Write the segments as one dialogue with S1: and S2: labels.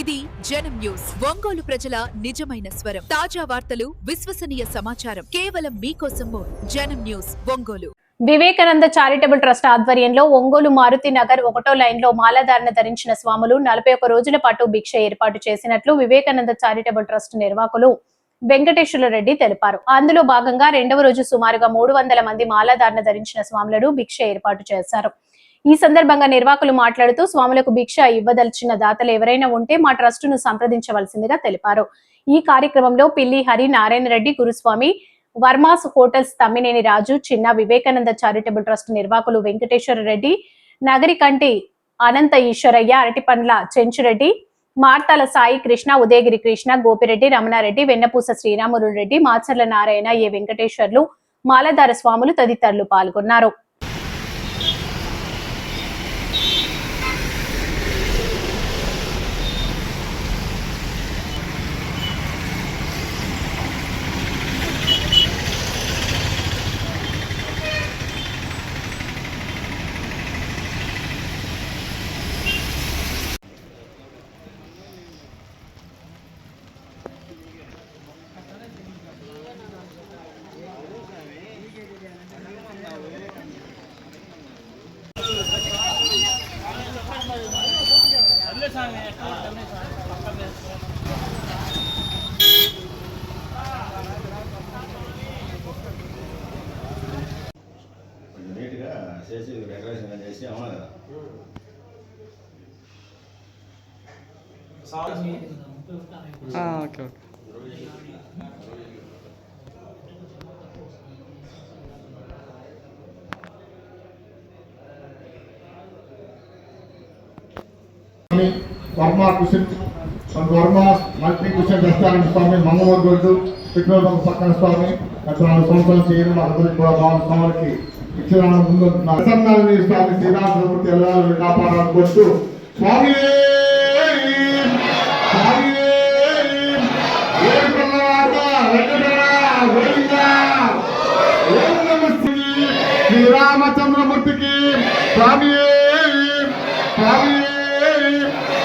S1: ఇది జనం న్యూస్. ఒంగోలు ప్రజల నిజమైన స్వరం. తాజా వార్తలు విశ్వసనీయ సమాచారం. కేవలం మీకోసం Janam news Ongole.
S2: Vivekananda charitable trust ఆధ్వర్యంలో ఒంగోలు మారుతి నగర్ ఒకటో లైన్లో మాలాధారణ ధరించిన స్వాములు నలభై ఒక్క రోజుల పాటు భిక్ష ఏర్పాటు చేసినట్లు వివేకానంద చారిటబుల్ ట్రస్ట్ నిర్వాహకులు వెంకటేశ్వర రెడ్డి తెలిపారు. అందులో భాగంగా రెండవ రోజు సుమారుగా మూడు వందల మంది మాలాధారణ ధరించిన స్వాములను భిక్ష ఏర్పాటు చేశారు. ఈ సందర్భంగా నిర్వాహకులు మాట్లాడుతూ స్వాములకు భిక్ష ఇవ్వదలిచిన దాతలు ఎవరైనా ఉంటే మా ట్రస్టును సంప్రదించవలసిందిగా తెలిపారు. ఈ కార్యక్రమంలో పిల్లి హరి నారాయణ రెడ్డి గురుస్వామి వర్మాస్ హోటల్స్ తమ్మినేని రాజు చిన్న వివేకానంద చారిటబుల్ ట్రస్ట్ నిర్వాహకులు వెంకటేశ్వర రెడ్డి నగరికంటి అనంత ఈశ్వరయ్య అరటిపండ్ల చెంచురెడ్డి మార్తాల సాయి కృష్ణ ఉదయగిరి కృష్ణ గోపిరెడ్డి రమణారెడ్డి వెన్నపూస శ్రీరాములు రెడ్డి మాచర్ల నారాయణ ఏ వెంకటేశ్వర్లు మాలధార స్వాములు తదితరులు పాల్గొన్నారు.
S3: నీట్గా చేసి డెకరేషన్ చేసి అవునా కదా.
S4: Okay okay.
S5: స్వామి Varma cuisine Varma multi cuisine restaurant స్వామి మంగళూరు విక్రమ పక్కన స్వామి గత నాలుగు సంవత్సరాలు చేయడం అందరికి కూడా బాగా స్వామికి ఇచ్చిన ముందు ప్రసన్నాన్ని స్వామి శ్రీరామూర్తి ఎల్లవేళ కాపాడాలనుకుంటూ స్వామి! శ్రీరామచంద్రమూర్తికి స్వామి! స్వామి!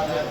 S5: స్వామి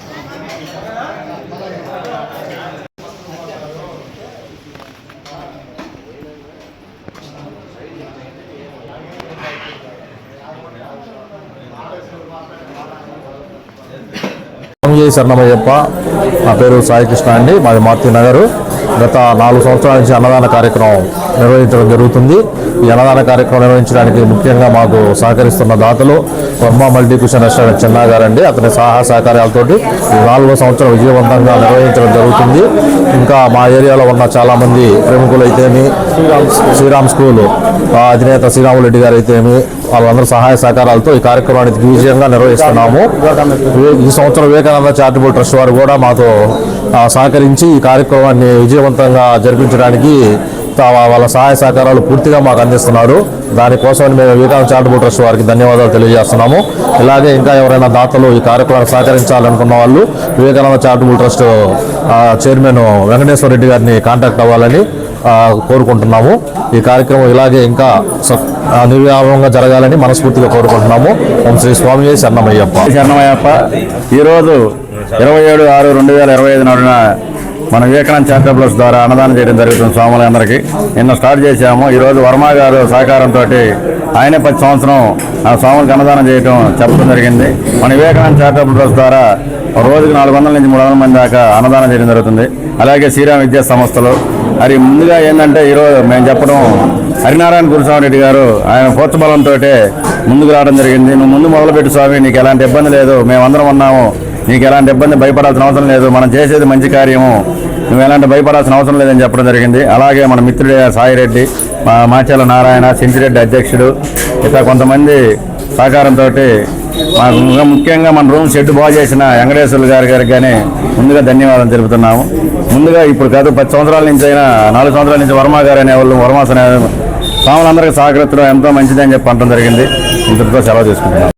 S6: శరణమయ్యప్ప. నా పేరు సాయికృష్ణ అండి. మాది మారుతి నగరు. గత నాలుగు సంవత్సరాల నుంచి అన్నదాన కార్యక్రమం నిర్వహించడం జరుగుతుంది. ఈ అన్నదాన కార్యక్రమం నిర్వహించడానికి ముఖ్యంగా మాకు సహకరిస్తున్న దాతలు వర్మ మల్టీ కుషన్ రెస్టారెంట్ గారు గారండి. అతని సహాయ సహకారాలతోటి ఈ నాలుగో సంవత్సరం విజయవంతంగా నిర్వహించడం జరుగుతుంది. ఇంకా మా ఏరియాలో ఉన్న చాలామంది ప్రముఖులు అయితేమి శ్రీరామ్ స్కూల్ అధినేత శ్రీరాములు రెడ్డి గారు అయితేమి వాళ్ళందరూ సహాయ సహకారాలతో ఈ కార్యక్రమానికి విజయంగా నిర్వహిస్తున్నాము. ఈ సంవత్సరం వివేకానంద చారిటబుల్ ట్రస్ట్ వారు కూడా మాతో సహకరించి ఈ కార్యక్రమాన్ని విజయవంతంగా జరిపించడానికి వాళ్ళ సహాయ సహకారాలు పూర్తిగా మాకు అందిస్తున్నారు. దానికోసం మేము వివేకానంద చారిటబుల్ ట్రస్ట్ వారికి ధన్యవాదాలు తెలియజేస్తున్నాము. ఇలాగే ఇంకా ఎవరైనా దాతలు ఈ కార్యక్రమానికి సహకరించాలనుకున్న వాళ్ళు Vivekananda charitable trust chairman Venkateswara Reddy గారిని కాంటాక్ట్ అవ్వాలని కోరుకుంటున్నాము. ఈ కార్యక్రమం ఇలాగే ఇంకా స- నిర్వ్యాపంగా జరగాలని మనస్ఫూర్తిగా కోరుకుంటున్నాము. ఓం శ్రీ స్వామి శరణమయ్యప్ప.
S7: శరణమయ్యప్ప. ఈరోజు ఇరవై ఏడు ఆరు రెండు వేల ఇరవై ఐదు నాడున మన వివేకానంద చారిటబుల్స్ ద్వారా అన్నదానం చేయడం జరుగుతుంది స్వాములందరికీ నిన్న స్టార్ట్ చేశాము. ఈరోజు వర్మ గారు సహకారంతో ఆయనే ప్రతి సంవత్సరం ఆ స్వాములకు అన్నదానం చేయడం చెప్పడం జరిగింది. మన వివేకానంద చారిటబుల్ ట్రస్ట్ ద్వారా రోజుకు నాలుగు వందల నుంచి మూడు వందల మంది దాకా అన్నదానం చేయడం జరుగుతుంది. అలాగే శ్రీరామ విద్యా సంస్థలు మరి ముందుగా ఏంటంటే ఈరోజు మేము చెప్పడం హరినారాయణ గురుస్వామి రెడ్డి గారు ఆయన ప్రోత్సబలంతో ముందుకు రావడం జరిగింది. నువ్వు ముందు మొదలుపెట్టు స్వామి నీకు ఎలాంటి ఇబ్బంది లేదు మేమందరం ఉన్నాము. నీకు ఎలాంటి ఇబ్బంది భయపడాల్సిన అవసరం లేదు మనం చేసేది మంచి కార్యము. నువ్వు ఎలాంటి భయపడాల్సిన అవసరం లేదని చెప్పడం జరిగింది. అలాగే మన మిత్రుడే సాయిరెడ్డి మా మాచాల నారాయణ సెంచిరెడ్డి అధ్యక్షుడు ఇట్లా కొంతమంది సహకారంతో మాకు ముఖ్యంగా మన రూమ్ షెడ్ బాగు చేసిన వెంకటేశ్వర్లు గారి గారికి కానీ ముందుగా ధన్యవాదాలు తెలుపుతున్నాము. ముందుగా ఇప్పుడు కాదు పది సంవత్సరాల నుంచి అయినా నాలుగు సంవత్సరాల నుంచి వర్మ గారు అనే వాళ్ళు వర్మాస్ అనే స్వాములందరికీ సహకరించడం ఎంతో మంచిదని చెప్పి అనడం జరిగింది. ఇంతటితో సెలవు తీసుకుంటున్నాం